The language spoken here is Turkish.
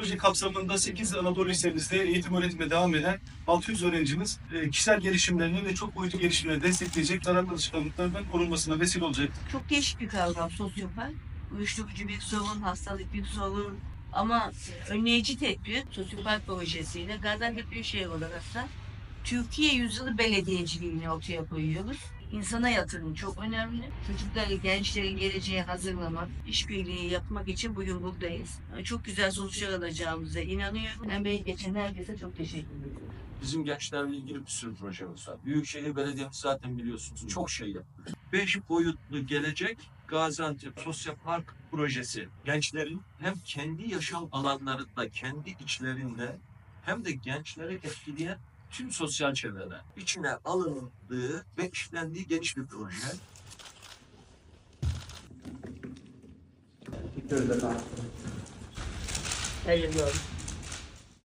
Proje kapsamında 8 Anadolu Lisemizde eğitim öğretime devam eden 600 öğrencimiz e, kişisel gelişimlerini ve çok boyutlu gelişimlerini destekleyecek zararlı alışkanlıklardan korunmasına vesile olacak. Çok değişik bir kavram sosyopat. Uyuşturucu bir sorun, hastalık bir sorun. Ama önleyici tedbir sosyopat projesiyle Gaziantep Büyükşehir olarak da Türkiye Yüzyılı Belediyeciliğini ortaya koyuyoruz. İnsana yatırım çok önemli. Çocukları, gençlerin geleceğe hazırlamak, işbirliği yapmak için bugün buradayız. Çok güzel sonuçlar alacağımıza inanıyorum. Emeği geçen herkese çok teşekkür ederim. Bizim gençlerle ilgili bir sürü projemiz var. Büyükşehir Belediyemiz zaten biliyorsunuz çok şey yapıyor. Beş boyutlu gelecek Gaziantep Sosyal Park projesi. Gençlerin hem kendi yaşam alanlarında, kendi içlerinde hem de gençleri etkileyen tüm sosyal çevreler içine alındığı ve işlendiği geniş bir proje. Hayırlı olsun.